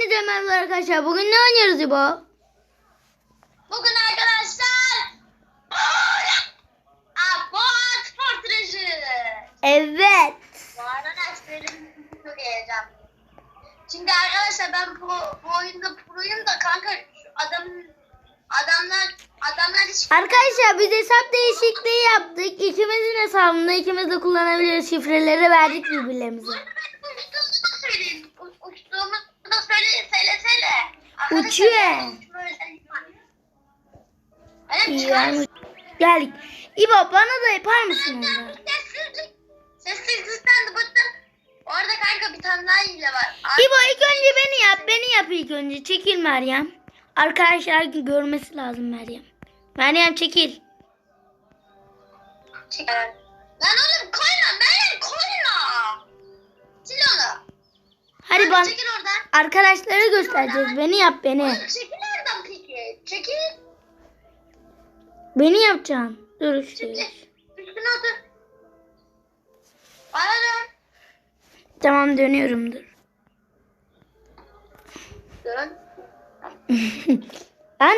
Hepinize merhaba arkadaşlar. Bugün ne oynuyoruz İbo? Bugün arkadaşlar Abot Fortress'ı. Evet. Bu arada derslerim çok heyecanlıyım. Çünkü arkadaşlar ben bu, bu oyunda proyum da kanka şu adam adamlar adamlar hiç Arkadaşlar biz hesap değişikliği yaptık. İkimizin hesabında ikimiz de kullanabiliriz. Şifreleri verdik birbirlerimize. Bu arada ben uçtuğumu da söyleyeyim. U- Uçtuğumu da söyle söylesene. Arkadaşlar, Uçuyor. Yani geldik. İbo bana da yapar mısın? Sessizlik. Sessizlikten de bıktım. Orada kanka bir tane daha hile var. İbo ilk önce beni yap. Beni yap ilk önce. Çekil Meryem. Arkadaşlar görmesi lazım Meryem. Meryem çekil. Çek. Lan oğlum koyma. Meryem koyma. Sil onu. Hadi bana Çekil oradan. arkadaşlara göstereceğiz. Beni yap beni. Oğlum çekil oradan peki. Çekil. Beni yapacaksın. Dur. Çekil. Üstüne otur. Bana dön. Tamam dönüyorum dur. Dön. Ben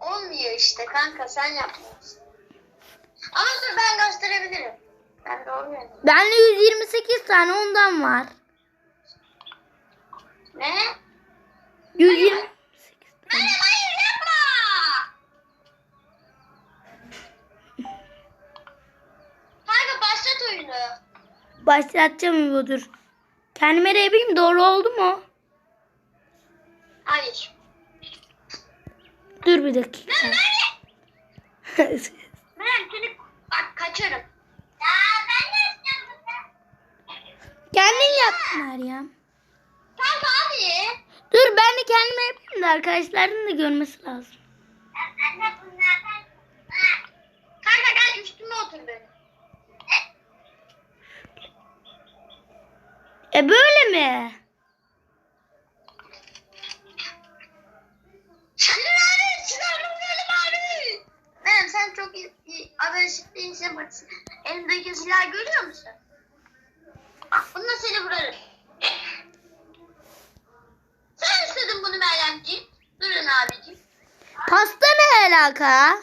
Olmuyor işte kanka sen yapmıyorsun. Ama dur ben gösterebilirim. Ben de olmuyor. bende 128 tane ondan var. Ne? 120 Meryem hayır yapma. Kanka başlat oyunu. Başlatacağım İbo dur. Kendime de yapayım doğru oldu mu? Hayır. Dur bir dakika. Meryem seni bak kaçarım. Ya ben de istiyorum. Kendin yap Meryem. Kanka hadi. Dur ben de kendime yapayım da arkadaşların da görmesi lazım. Anne bunlardan. Kanka gel üstüme otur benim. E böyle mi? Abi. Elimdeki silahı görüyor musun? Bak bununla seni vurarım. Pasta ne alaka?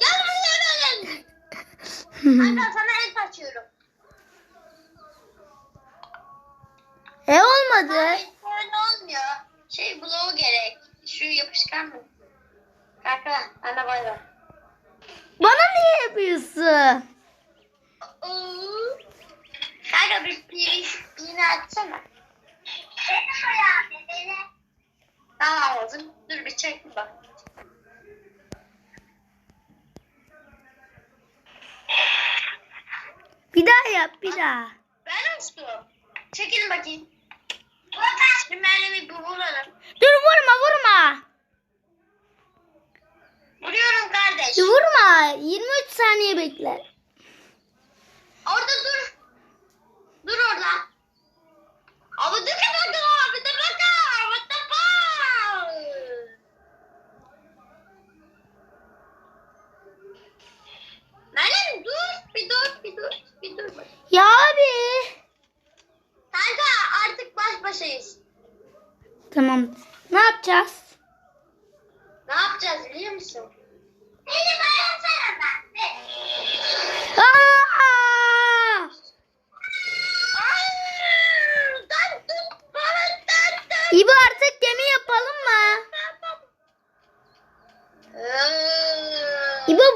Gel buraya Meryem. Kanka sana el açıyorum. e olmadı. Hayır böyle olmuyor. Şey bloğu gerek. Şu yapışkan mı? Kanka bay bay. Bana niye yapıyorsun? Kanka bir açsana. Koy abi beni. Tamam oğlum. Dur bir çek bak. Bir daha yap bir daha. Ben uçtum. Çekilin bakayım. Bir Meryem'i bir vuralım. Dur vurma vurma. Vuruyorum kardeş. Vurma. 23 saniye bekle. Orada dur. Dur orada. Abi dur bir dakika.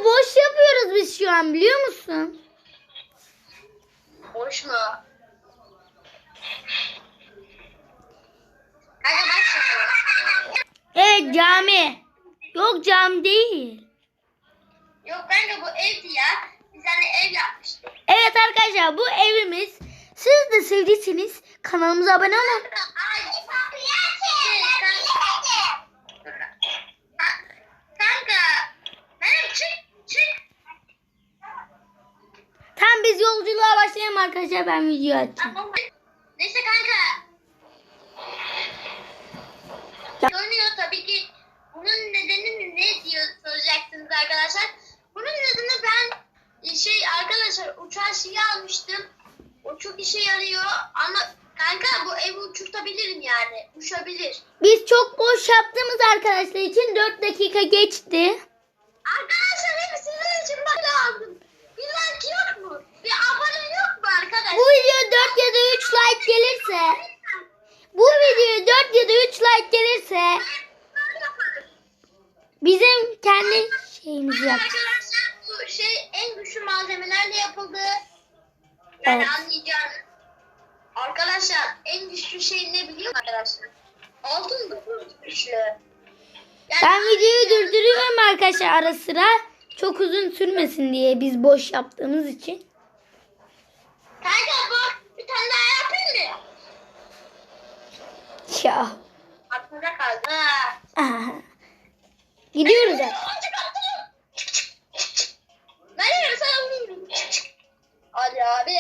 Boş yapıyoruz biz şu an biliyor musun? Boş mu? Kanka başla. Evet cami. Yok cami değil. Yok kanka bu evdi ya. Biz hani ev yapmıştık. Evet arkadaşlar bu evimiz. Siz de sevdiyseniz kanalımıza abone olun. Biz yolculuğa başlayalım arkadaşlar. Ben video açayım. Neyse kanka. Görünüyor tabii ki. Bunun nedeni ne diyor soracaksınız arkadaşlar. Bunun nedeni ben e, şey arkadaşlar uçan şeyi almıştım. O çok işe yarıyor ama kanka bu evi uçurtabilirim yani. Uçabilir. Biz çok boş yaptığımız arkadaşlar için 4 dakika geçti. Arkadaşlar Bu video 4 ya da 3 like gelirse bu videoya 4 ya da 3 like gelirse bizim kendi şeyimizi yapacağız. Arkadaşlar bu şey en güçlü malzemelerle yapıldı. Yani Evet. anlayacağınız. Arkadaşlar en güçlü şey ne biliyor musun arkadaşlar? Altın dokuz güçlü. Yani Ben videoyu durduruyorum arkadaşlar ara sıra. Çok uzun sürmesin diye biz boş yaptığımız için. Kanka bak bir tane daha yapayım mı? Ya. Aklımda kaldı. Ha. Aha. Gidiyoruz artık. Yerim sana vururum. Hadi abi.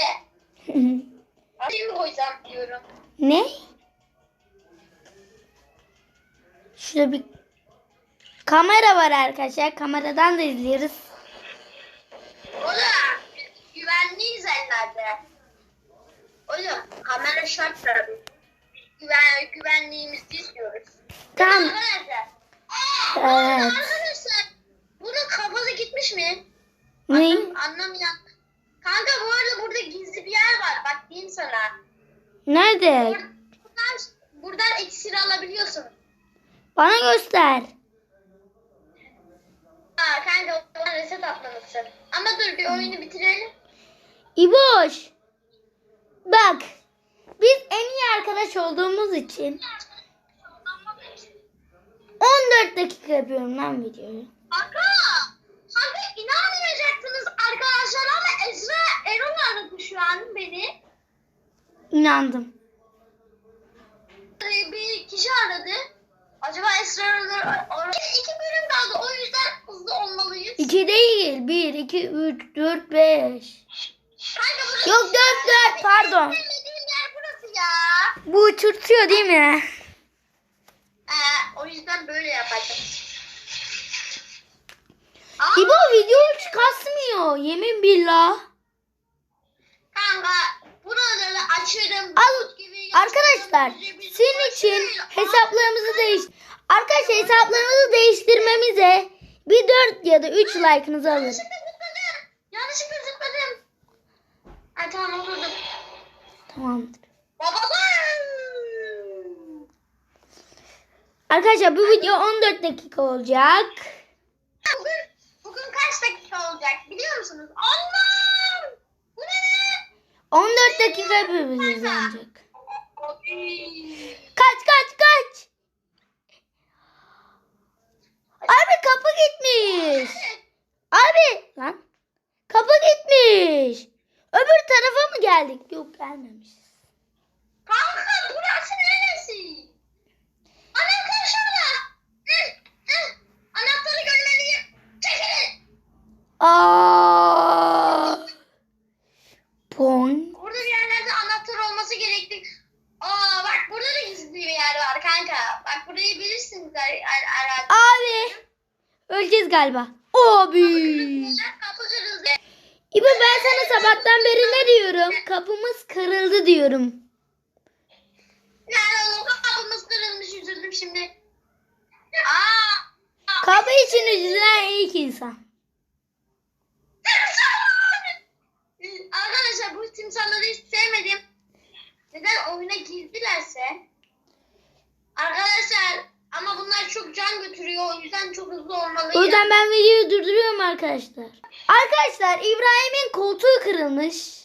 Hadi mi koysam diyorum. ne? Şurada bir kamera var arkadaşlar. Kameradan da izliyoruz. Oğlum kamera şart tabii. Güven, güvenliğimizi istiyoruz. Tamam. Arkadaşlar. Evet. Arkadaşlar bunun kafası gitmiş mi? Ne? Anlam, anlamayan. Kanka bu arada burada gizli bir yer var. Bak diyeyim sana. Nerede? Buradan, buradan iksir alabiliyorsun. Bana göster. Aa kanka oradan reset atmalısın. Ama dur bir oyunu bitirelim. İboş. Bak. Biz en iyi arkadaş olduğumuz için 14 dakika yapıyorum lan videoyu. Kanka. Kanka inanmayacaksınız arkadaşlar ama Ezra Erol aradı şu an beni. İnandım. Ee, Bir kişi aradı. Acaba Esra aradı. İki bölüm kaldı. O yüzden hızlı olmalıyız. 2 değil. 1, 2, 3, 4, 5. Kanka burası Yok 4, 4 pardon. Sevmediğim yer burası ya. Bu uçurtuyor değil mi? Ee, o yüzden böyle yapacağım. İbo video hiç kasmıyor. Yemin billah. kanka buraları açarım. Al- gibi Arkadaşlar sizin için hesaplarımızı değiş Arkadaşlar hesaplarımızı değiştirmemize bir 4 ya da 3 like'ınızı alır. Yanlışlıkla zıpladım. Yanlışlıkla zıpladım. Ha tamam oturdum. Tamamdır. Arkadaşlar bu video 14 dakika olacak. Bugün, bugün kaç dakika olacak biliyor musunuz? Allah'ım! Bu ne? 14 dakika yapabiliriz ancak. Kaç kaç kaç. Abi kapı gitmiş. Abi lan. Kapı gitmiş. Öbür tarafa mı geldik? Yok gelmemişiz. Kanka burası neresi? Anahtar şurada. Hı, hı. Anahtarı görmeliyim. Çekilin. Aa! Pon. Burada bir yerlerde anahtar olması gerekti. Aa bak burada da gizli bir yer var kanka. Bak burayı bilirsiniz her- her- herhalde. Abi. Öleceğiz galiba. Abi. İbo ben sana sabahtan beri ne diyorum? Kapımız kırıldı diyorum. Yani oğlum kapımız kırılmış üzüldüm şimdi. Aa. Kapı için üzülen ilk insan. Arkadaşlar bu timsahları hiç sevmedim. Neden oyuna girdilerse? Arkadaşlar ama bunlar çok can götürüyor. O yüzden çok hızlı olmalıyım. O yüzden ben videoyu durduruyorum arkadaşlar. Arkadaşlar İbrahim'in koltuğu kırılmış.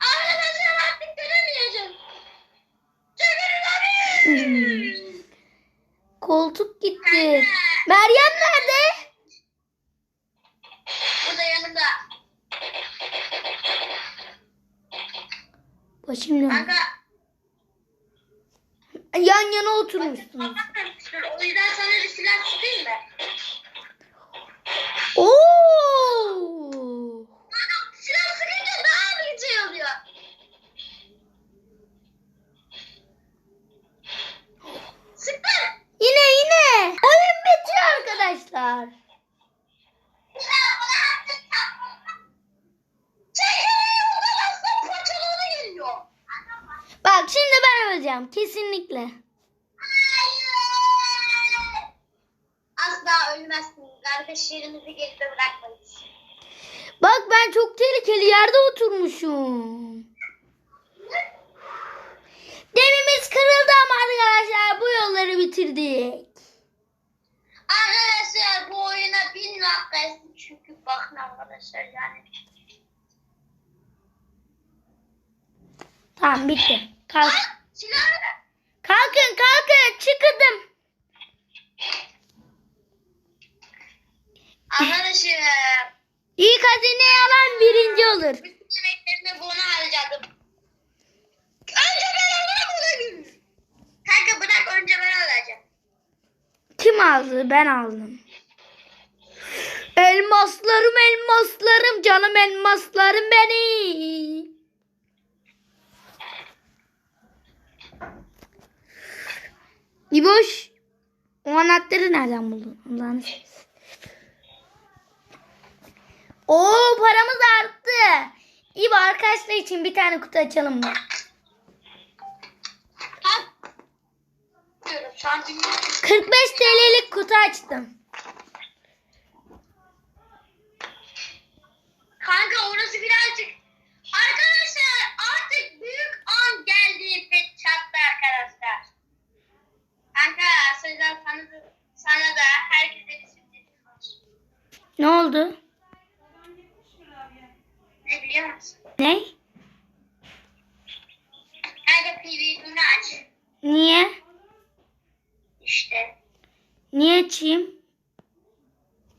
Arkadaşlar artık. Çevirin abi. Koltuk gitti. Meryem nerede? Burada yanımda. Başım dönüyor. Kanka. Yan yana oturmuşsunuz. O yüzden sana bir silah tutayım mı? Oo! Silah sıkınca daha bir şey oluyor. Sıktım. Yine yine. Oyun bitiyor arkadaşlar. Öleceğim. Kesinlikle. Hayır. Asla ölmezsin. Kardeşlerimizi geride bırakmayız. Bak ben çok tehlikeli yerde oturmuşum. Demimiz kırıldı ama arkadaşlar bu yolları bitirdik. Arkadaşlar bu oyuna bin like çünkü bakın arkadaşlar yani. Tamam bitti. Kalk. Kalkın kalkın çıkıdım. Arkadaşlar İlk hazineyi alan birinci olur. bütün emeklerimi buna harcadım. Önce ben alırım. Kanka bırak önce ben alacağım. Kim aldı? Ben aldım. Elmaslarım elmaslarım canım elmaslarım beni. İboş. O anahtarı nereden buldun? Allah'ını seversen. Oo paramız arttı. İbo arkadaşlar için bir tane kutu açalım mı? Şu an dünya. 45 TL'lik kutu açtım. Kanka orası birazcık. Arkadaşlar artık büyük an geldi pet chat'ta arkadaşlar. Sezen sana da, sana da herkese bir sürprizim var. Ne oldu? Ne biliyor musun? Ne? Kanka PvP'ni aç. Niye? İşte. Niye açayım?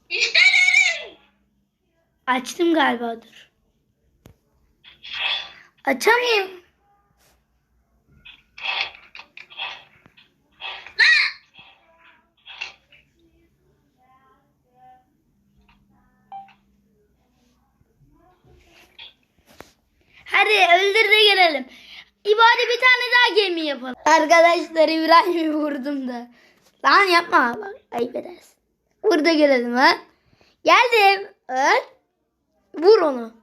İşte dedim. Açtım galiba dur. Açamıyorum. Lan. Hadi öldür de gelelim. İbade bir gemi yapalım. Arkadaşlar İbrahim'i vurdum da. Lan yapma bak ayıp edersin. Vur da gelelim ha. Geldim. Öl. Vur onu.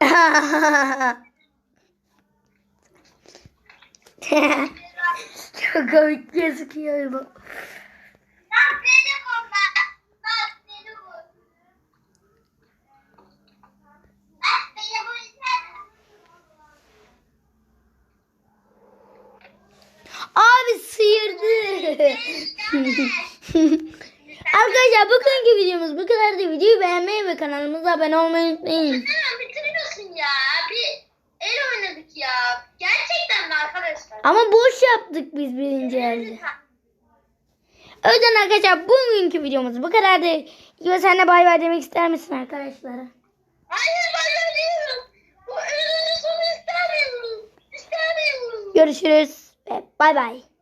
Çok komik gözüküyor bu. Lan beni vur lan. Lan beni vur. Lan beni vur sen. Abi sıyırdı. Arkadaşlar bugünkü videomuz bu kadar da videoyu beğenmeyi ve kanalımıza abone olmayı unutmayın. Bitiriyorsun ya. Bir el oynadık ya. Gerçekten mi arkadaşlar? Ama boş yaptık biz birinci elde. O yüzden arkadaşlar bugünkü videomuz bu kadar da. İyi sen de bay bay demek ister misin arkadaşlara? Hayır ben ölüyorum. Bu ölümün sonu istemiyorum. İstemiyorum. Görüşürüz ve bay bay.